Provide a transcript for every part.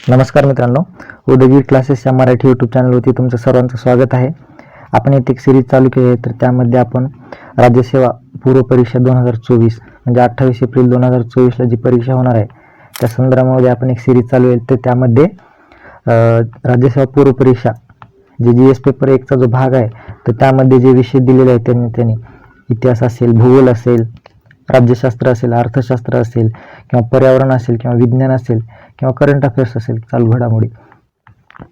नमस्कार मित्रांनो उदगीर क्लासेस या मराठी यूट्यूब चॅनलवरती तुमचं सर्वांचं स्वागत आहे. आपण येथे एक सिरीज चालू केली आहे तर त्यामध्ये आपण राज्यसेवा पूर्व परीक्षा दोन हजार चोवीस म्हणजे अठ्ठावीस एप्रिल दोन हजार चोवीसला जी परीक्षा होणार आहे त्या संदर्भामध्ये आपण एक सिरीज चालू आहे. तर त्यामध्ये राज्यसेवा पूर्व परीक्षा जे जी एस पेपर एकचा जो भाग आहे तर त्यामध्ये जे विषय दिलेले आहेत त्यांनी त्यांनी इतिहास असेल भूगोल असेल राज्यशास्त्र असेल अर्थशास्त्र असेल किंवा पर्यावरण असेल किंवा विज्ञान असेल किंवा करंट अफेअर्स असेल चालू घडामोडी.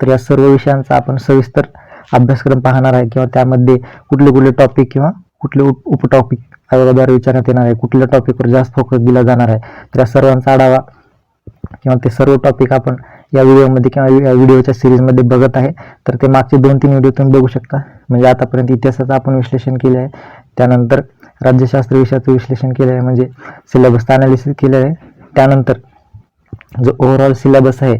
तर या सर्व विषयांचा आपण सविस्तर अभ्यासक्रम पाहणार आहे किंवा त्यामध्ये कुठले कुठले टॉपिक किंवा कुठले उप उपटॉपिक आयोगाद्वारे विचारण्यात येणार आहे कुठल्या टॉपिकवर जास्त फोकस दिला जाणार आहे. तर या सर्वांचा आढावा किंवा ते सर्व टॉपिक आपण या व्हिडिओमध्ये किंवा या व्हिडिओच्या सिरीजमध्ये बघत आहे. तर ते मागचे दोन तीन व्हिडिओ तुम्ही बघू शकता. म्हणजे आतापर्यंत इतिहासाचं आपण विश्लेषण केलं आहे. त्यानंतर राज्यशास्त्र विषयाचं विश्लेषण केलं आहे. म्हणजे सिलेबसचं अनालिसिस केलं आहे. त्यानंतर जो ओव्हरऑल सिलेबस आहे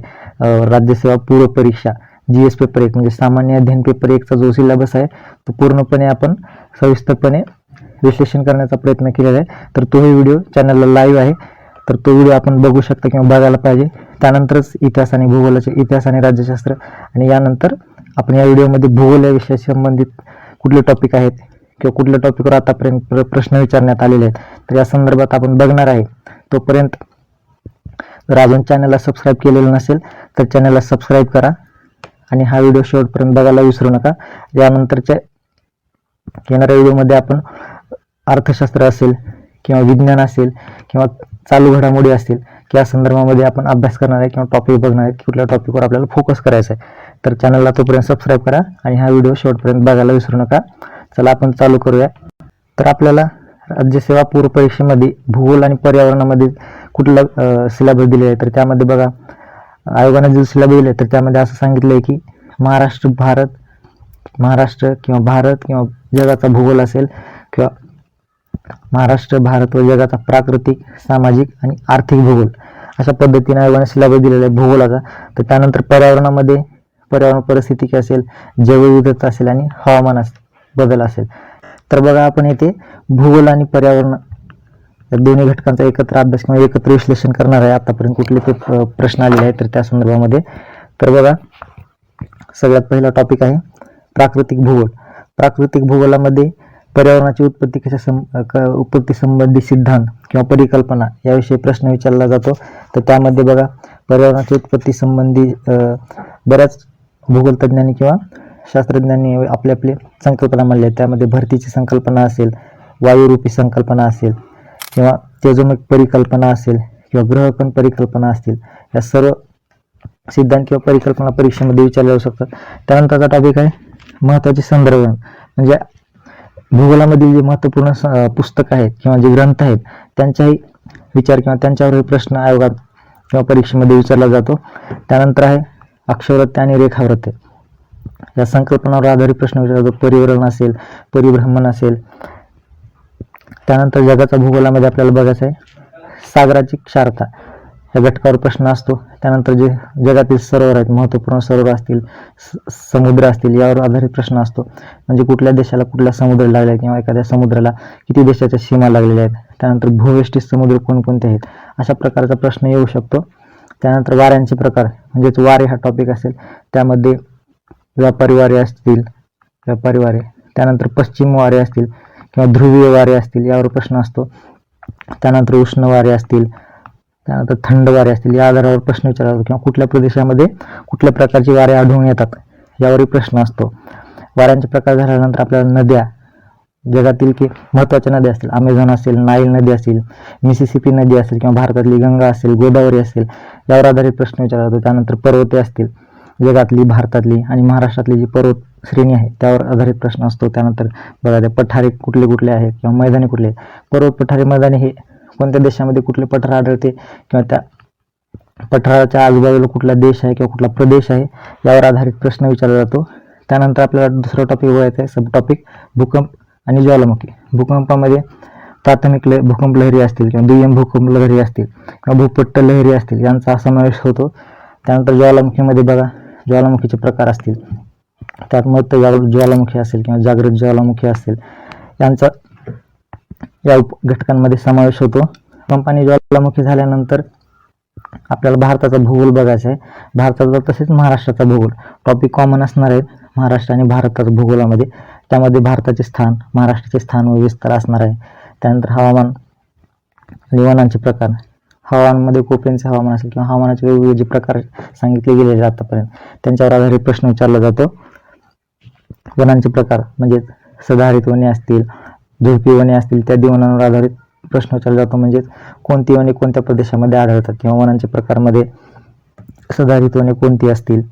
राज्यसेवा पूर्व परीक्षा जी एस पेपर एक म्हणजे सामान्य अध्ययन पेपर एकचा जो सिलेबस आहे तो पूर्णपणे आपण सविस्तरपणे विश्लेषण करण्याचा प्रयत्न केलेला आहे. तर तोही व्हिडिओ चॅनलला लाईव्ह आहे. तर तो व्हिडिओ आपण बघू शकता किंवा बघायला पाहिजे. त्यानंतरच इतिहास आणि भूगोलाचे इतिहास आणि राज्यशास्त्र आणि यानंतर आपण या व्हिडिओमध्ये भूगोल या विषयाशी संबंधित कुठले टॉपिक आहेत किंवा कुठल्या टॉपिकवर आतापर्यंत प्रश्न विचारण्यात आलेले आहेत. तर या संदर्भात आपण बघणार आहे तोपर्यंत जर अजून चॅनलला सबस्क्राईब केलेलं नसेल तर चॅनलला सबस्क्राईब करा. आणि हा व्हिडिओ शेवटपर्यंत बघायला विसरू नका. यानंतरच्या येणाऱ्या व्हिडिओमध्ये आपण अर्थशास्त्र असेल किंवा विज्ञान असेल किंवा चालू घडामोडी असतील की या संदर्भामध्ये आपण अभ्यास करणार आहे किंवा टॉपिक बघणार आहे कुठल्या टॉपिकवर आपल्याला फोकस करायचा आहे. तर चॅनलला तोपर्यंत सबस्क्राईब करा आणि हा व्हिडिओ शेवटपर्यंत बघायला विसरू नका. चला आपण चालू करूया. तर आपल्याला राज्यसेवा पूर्व परीक्षेमध्ये भूगोल आणि पर्यावरणामध्ये कुठला सिलेबस दिले आहे तर त्यामध्ये बघा आयोगाने जो सिलेबस दिले तर त्यामध्ये असं सांगितलं आहे की महाराष्ट्र भारत महाराष्ट्र किंवा भारत किंवा जगाचा भूगोल असेल किंवा महाराष्ट्र भारत व जगाचा प्राकृतिक सामाजिक आणि आर्थिक भूगोल. अशा पद्धतीने आयोगाने सिलेबस दिलेला आहे भूगोलाचा. तर त्यानंतर पर्यावरणामध्ये पर्यावरण परिस्थिती असेल जैवविविधता असेल आणि हवामान अस- बदल असेल. तर बघा आपण येथे भूगोल आणि पर्यावरण या दोन्ही घटकांचा एकत्र अभ्यास किंवा एकत्र विश्लेषण करणार आहे आतापर्यंत कुठले ते प्रश्न आलेले आहेत तर त्या संदर्भामध्ये. तर बघा सगळ्यात पहिला टॉपिक आहे प्राकृतिक भूगोल. प्राकृतिक भूगोलामध्ये पर्यावरणाची उत्पत्ती कशा सं क- उत्पत्ती संबंधी सिद्धांत किंवा परिकल्पना याविषयी प्रश्न विचारला जातो. तर त्यामध्ये बघा पर्यावरणाची उत्पत्ती संबंधी अ, बऱ्याच भूगोलतज्ञांनी किंवा शास्त्रज्ञांनी आपले आपले संकल्पना मांडल्या आहेत. त्यामध्ये भरतीची संकल्पना असेल वायुरूपी संकल्पना असेल किंवा तेजोमिक परिकल्पना असेल किंवा ग्रहकण परिकल्पना असतील या सर्व सिद्धांत किंवा परिकल्पना परीक्षेमध्ये विचारल्या जाऊ शकतात. त्यानंतरचा टॉपिक आहे महत्त्वाचे संदर्भ. म्हणजे भूगोलामधील जे महत्त्वपूर्ण पुस्तक आहेत किंवा जे ग्रंथ आहेत त्यांचाही विचार किंवा त्यांच्यावरही प्रश्न आयोगात किंवा परीक्षेमध्ये विचारला जातो. त्यानंतर आहे अक्षरवृत्ती आणि रेखावृत्य या संकल्पनावर आधारित प्रश्न विचारला जातो. परिवरण असेल परिभ्रमण असेल त्यानंतर जगाच्या भूगोलामध्ये आपल्याला बघायचं आहे सागराची क्षारता. या घटकावर प्रश्न असतो. त्यानंतर जे जगातील सरोवर आहेत महत्त्वपूर्ण सरोवर असतील स- समुद्र असतील यावर आधारित प्रश्न असतो. म्हणजे कुठल्या देशाला कुठला समुद्र लागला आहे किंवा एखाद्या समुद्राला किती देशाच्या सीमा लागलेल्या आहेत? त्यानंतर भूवेष्टी समुद्र कोणकोणते आहेत? अशा प्रकारचा प्रश्न येऊ शकतो. त्यानंतर वाऱ्यांचे प्रकार म्हणजेच वारे हा टॉपिक असेल. त्यामध्ये व्यापारी वारे असतील व्यापारी वारे. त्यानंतर पश्चिम वारे असतील. किंवा ध्रुवीय वारे असतील यावर प्रश्न असतो. त्यानंतर उष्ण वारे असतील त्यानंतर थंड वारे असतील या आधारावर प्रश्न विचारला जातो. किंवा कुठल्या प्रदेशामध्ये कुठल्या प्रकारची वारे आढळून येतात यावरही प्रश्न असतो. वाऱ्यांचे प्रकार झाल्यानंतर आपल्याला नद्या जगातील की महत्त्वाच्या नद्या असतील अमेझॉन असेल नाईल नदी असेल मिसिसिपी नदी असेल किंवा भारतातली गंगा असेल गोदावरी असेल यावर आधारित प्रश्न विचारला जातो. त्यानंतर पर्वते असतील जगातली भारतातली आणि महाराष्ट्रातली जी पर्वत श्रेणी आहे त्यावर आधारित प्रश्न असतो. त्यानंतर बघा त्या पठारे कुठले कुठले आहेत किंवा मैदानी कुठले आहेत? पर्वत पठारे मैदानी हे कोणत्या देशामध्ये कुठले पठार आढळते? किंवा त्या पठाराच्या आजूबाजूला कुठला देश आहे किंवा कुठला प्रदेश आहे यावर आधारित प्रश्न विचारला जातो. त्यानंतर आपल्याला दुसरा टॉपिक बघायचा आहे सब टॉपिक भूकंप आणि ज्वालामुखी. भूकंपामध्ये प्राथमिक लह भूकंप लहरी असतील किंवा दुय्यम भूकंप लहरी असतील किंवा भूपट्ट लहरी असतील यांचा समावेश होतो. त्यानंतर ज्वालामुखीमध्ये बघा ज्वालामुखीचे प्रकार असतील त्यात मत ज्वालामुखी असेल किंवा जागृत ज्वालामुखी असेल यांचा या उप घटकांमध्ये समावेश होतो. कंपनी आणि ज्वालामुखी झाल्यानंतर आपल्याला भारताचा भूगोल बघायचा आहे. भारताचा तसेच महाराष्ट्राचा भूगोल. टॉपिक कॉमन असणार आहे. महाराष्ट्र आणि भारताच्या भूगोलामध्ये. त्यामध्ये भारताचे स्थान महाराष्ट्राचे स्थान व विस्तार असणार आहे. त्यानंतर हवामान आणि वनांचे प्रकार. हवामानामध्ये कोपेनचे हवामान असेल किंवा हवामानाचे वेगवेगळे जे प्रकार सांगितले गेलेले आहेत आतापर्यंत. त्यांच्यावर आधारित प्रश्न विचारला जातो. वनांचे प्रकार म्हणजे सदाहरित वने असतील झुडपी वने असतील त्या वनांवर आधारित प्रश्न विचारला जातो. म्हणजेच कोणती वने कोणत्या प्रदेशामध्ये आढळतात किंवा वनांचे प्रकारमध्ये सदाहरित वने कोणती असतील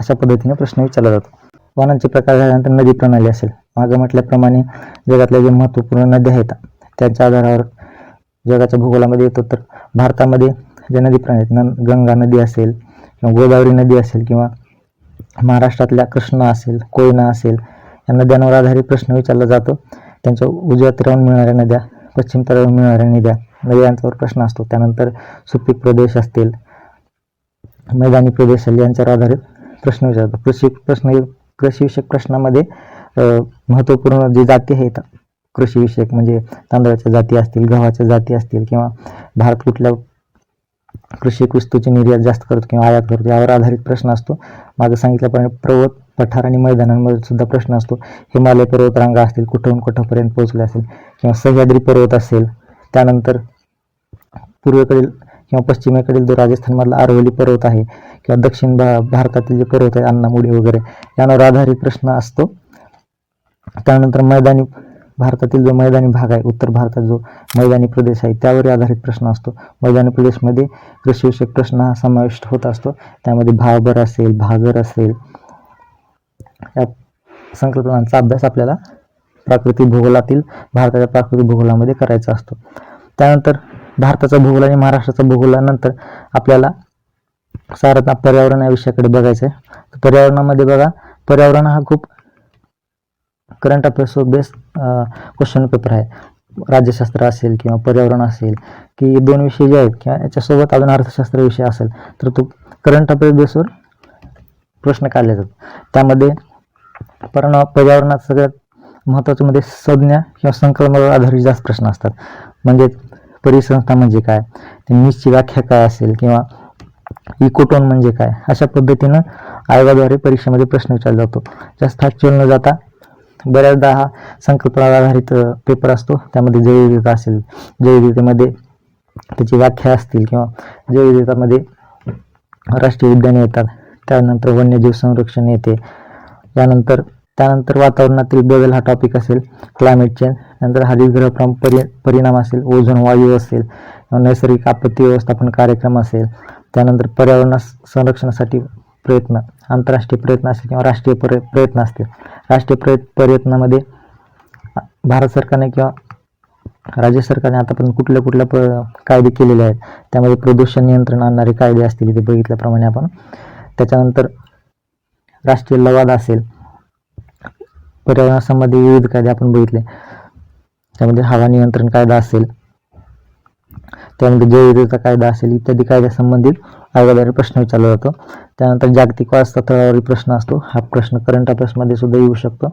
अशा पद्धतीने प्रश्न विचारला जातो. वनांचे प्रकार झाल्यानंतर नदी प्रणाली असेल. मागं म्हटल्याप्रमाणे जगातल्या जे महत्त्वपूर्ण नद्या आहेत त्यांच्या आधारावर जगाच्या भूगोलामध्ये येतो तर भारतामध्ये ज्या नदी प्रणाली आहेत न गंगा नदी असेल किंवा गोदावरी नदी असेल किंवा महाराष्ट्रातल्या कृष्णा असेल कोयना असेल या नद्यांवर आधारित प्रश्न विचारला जातो. त्यांच्या उजव्या तीरावरून मिळणाऱ्या नद्या पश्चिम तीरावरून मिळणाऱ्या नद्या नद्या यांच्यावर प्रश्न असतो. त्यानंतर सुपीक प्रदेश असतील मैदानी प्रदेश असेल यांच्यावर आधारित प्रश्न विचारतो. कृषी प्रश्न कृषीविषयक प्रश्नामध्ये महत्त्वपूर्ण जी जाती आहेत कृषीविषयक म्हणजे तांदळाच्या जाती असतील गव्हाच्या जाती असतील किंवा भारत कुठल्या कृषी वस्तूची निर्यात जास्त करतो किंवा आयात करतो यावर आधारित प्रश्न असतो. मागं सांगितल्याप्रमाणे पर्वत पठार आणि मैदानांमध्ये सुद्धा प्रश्न असतो. हिमालय पर्वतरांगा असतील कुठून कुठंपर्यंत पोहोचले असेल किंवा सह्याद्री पर्वत असेल त्यानंतर पूर्वेकडील किंवा पश्चिमेकडील जो राजस्थानमधला अरवली पर्वत आहे किंवा दक्षिण भा भारतातील जे पर्वत आहे अन्नामुडी वगैरे यांवर आधारित प्रश्न असतो. त्यानंतर मैदानी भारतातील जो मैदानी भाग आहे उत्तर भारतात जो मैदानी प्रदेश आहे त्यावर आधारित प्रश्न असतो. मैदानी प्रदेशमध्ये कृषीविषयक प्रश्न हा समाविष्ट होत असतो. त्यामध्ये भाबर असेल भागर असेल या संकल्पनांचा अभ्यास आपल्याला प्राकृतिक भूगोलातील भारताच्या प्राकृतिक भूगोलामध्ये करायचा असतो. त्यानंतर भारताचा भूगोल आणि महाराष्ट्राचा भूगोलानंतर आपल्याला सारता पर्यावरण या विषयाकडे बघायचं आहे पर्यावरणामध्ये बघा पर्यावरण हा खूप current affairs best question paper आहे. राज्यशास्त्र असेल किंवा पर्यावरण असेल की दोन विषय जे आहेत किंवा याच्यासोबत अजून अर्थशास्त्र विषय असेल तर तो करंट अफेअर्स बेसवर प्रश्न काढले जातात. त्यामध्ये पण पर्यावरणात सगळ्यात महत्त्वाचं म्हणजे संज्ञा किंवा संकल्पनावर आधारित जास्त प्रश्न असतात. म्हणजे परिसंस्था म्हणजे काय? मीची व्याख्या काय असेल किंवा इकोटोन म्हणजे काय? अशा पद्धतीनं आयोगाद्वारे परीक्षेमध्ये प्रश्न विचारला जातो. जास्त ॲक्च्युअल न जाता बऱ्याचदा हा संकल्पनावर आधारित पेपर असतो. त्यामध्ये जैवविविधता असेल जैवविविधतेमध्ये त्याची व्याख्या असतील किंवा जैवविविधतामध्ये राष्ट्रीय उद्याने येतात त्यानंतर वन्यजीव संरक्षण येते. यानंतर त्यानंतर वातावरणातील बदल हा टॉपिक असेल क्लायमेट चेंज नंतर हरितग्रह परि परिणाम असेल ओझोन वायू असेल नैसर्गिक आपत्ती व्यवस्थापन कार्यक्रम असेल. त्यानंतर पर्यावरण संरक्षणासाठी प्रयत्न आंतरराष्ट्रीय प्रयत्न असतील किंवा राष्ट्रीय प्र प्रयत्न असतील. राष्ट्रीय प्रय प्रयत्नामध्ये भारत सरकारने किंवा राज्य सरकारने आतापर्यंत कुठल्या कुठल्या कायदे केलेले आहेत त्यामध्ये प्रदूषण नियंत्रण आणणारे कायदे असतील इथे बघितल्याप्रमाणे आपण. त्याच्यानंतर राष्ट्रीय लवाद असेल पर्यावरणासंबंधी विविध कायदे आपण बघितले. त्यामध्ये हवा नियंत्रण कायदा असेल त्यामध्ये जैवविविधता कायदा असेल इत्यादी कायद्यासंबंधित अगोदर प्रश्न विचारला जातो. त्यानंतर जागतिक वारसा तळावरील प्रश्न असतो. हा प्रश्न करंट अभ्यासमध्ये सुद्धा येऊ शकतो.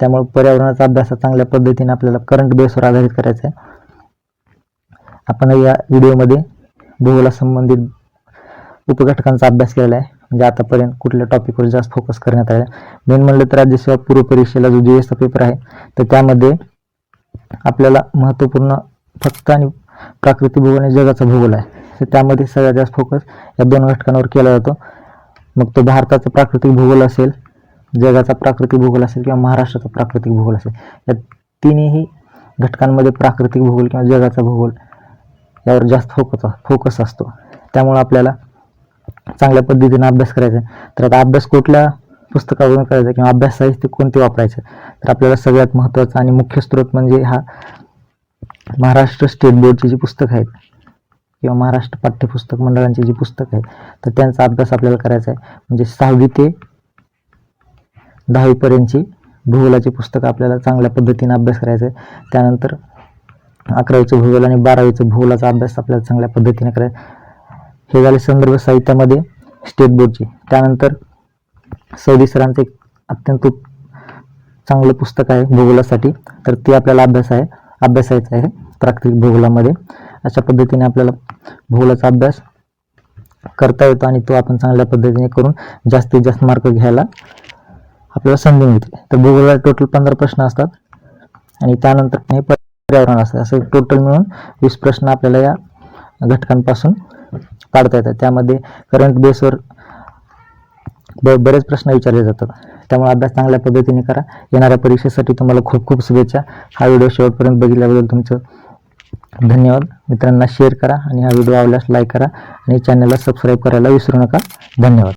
त्यामुळे पर्यावरणाचा अभ्यास हा चांगल्या पद्धतीने आपल्याला करंट बेसवर आधारित करायचा आहे आपण या व्हिडिओमध्ये भूगोला संबंधित उपघटकांचा अभ्यास केलेला आहे. म्हणजे आतापर्यंत कुठल्या टॉपिकवर जास्त फोकस करण्यात आला मेन म्हणलं तर राज्यसेवा पूर्व परीक्षेला जो जी एसचा पेपर आहे तर त्यामध्ये आपल्याला महत्त्वपूर्ण फक्त आणि प्राकृतिक भूगोल आणि जगाचा भूगोल आहे. तर त्यामध्ये सगळ्यात जास्त फोकस या दोन घटकांवर केला जातो. मग तो भारताचा प्राकृतिक भूगोल असेल जगाचा प्राकृतिक भूगोल असेल किंवा महाराष्ट्राचा प्राकृतिक भूगोल असेल या तिन्ही घटकांमध्ये प्राकृतिक भूगोल किंवा जगाचा भूगोल यावर जास्त फोकस फोकस असतो. त्यामुळे आपल्याला चांगल्या पद्धतीने अभ्यास करायचा आहे. तर आता अभ्यास कुठल्या पुस्तकावरून करायचा किंवा अभ्यास साहित्य कोणते वापरायचं? तर आपल्याला सगळ्यात महत्त्वाचा आणि मुख्य स्रोत म्हणजे हा महाराष्ट्र स्टेट बोर्डची जी पुस्तकं आहेत किंवा महाराष्ट्र पाठ्यपुस्तक मंडळांची जी पुस्तक आहेत तर त्यांचा अभ्यास आपल्याला करायचा आहे. म्हणजे सहावी ते दहावीपर्यंतची भूगोलाची पुस्तकं आपल्याला चांगल्या पद्धतीने अभ्यास करायचा आहे. त्यानंतर अकरावीचं भूगोल आणि बारावीचं भूगोलाचा अभ्यास आपल्याला चांगल्या पद्धतीने करायचा हे झाले संदर्भ साहित्यामध्ये स्टेट बोर्डची. त्यानंतर सौदी सरांचं एक अत्यंत चांगलं पुस्तक आहे भूगोलासाठी. तर ते आपल्याला अभ्यास आहे अभ्यासायचं आहे प्राकृतिक भूगोलामध्ये. अशा पद्धतीने आपल्याला भूगोलाचा अभ्यास करता येतो आणि तो आपण चांगल्या पद्धतीने करून जास्तीत जास्त मार्क घ्यायला आपल्याला संधी मिळते. तर भूगोलात टोटल पंधरा प्रश्न असतात आणि त्यानंतर हे पर्यावरण असतं. असं टोटल मिळून वीस प्रश्न आपल्याला या घटकांपासून काढता येतात. त्यामध्ये करंट बेसवर ब बरेच प्रश्न विचारले जातात. त्यामुळे अभ्यास चांगल्या पद्धतीने करा. येणाऱ्या परीक्षेसाठी तुम्हाला खूप खूप शुभेच्छा. हा व्हिडिओ शेवटपर्यंत बघितल्याबद्दल तुमचं धन्यवाद. मित्रांना शेअर करा आणि हा व्हिडिओ आवडल्यास लाईक करा आणि चॅनलला सबस्क्राईब करायला विसरू नका. धन्यवाद.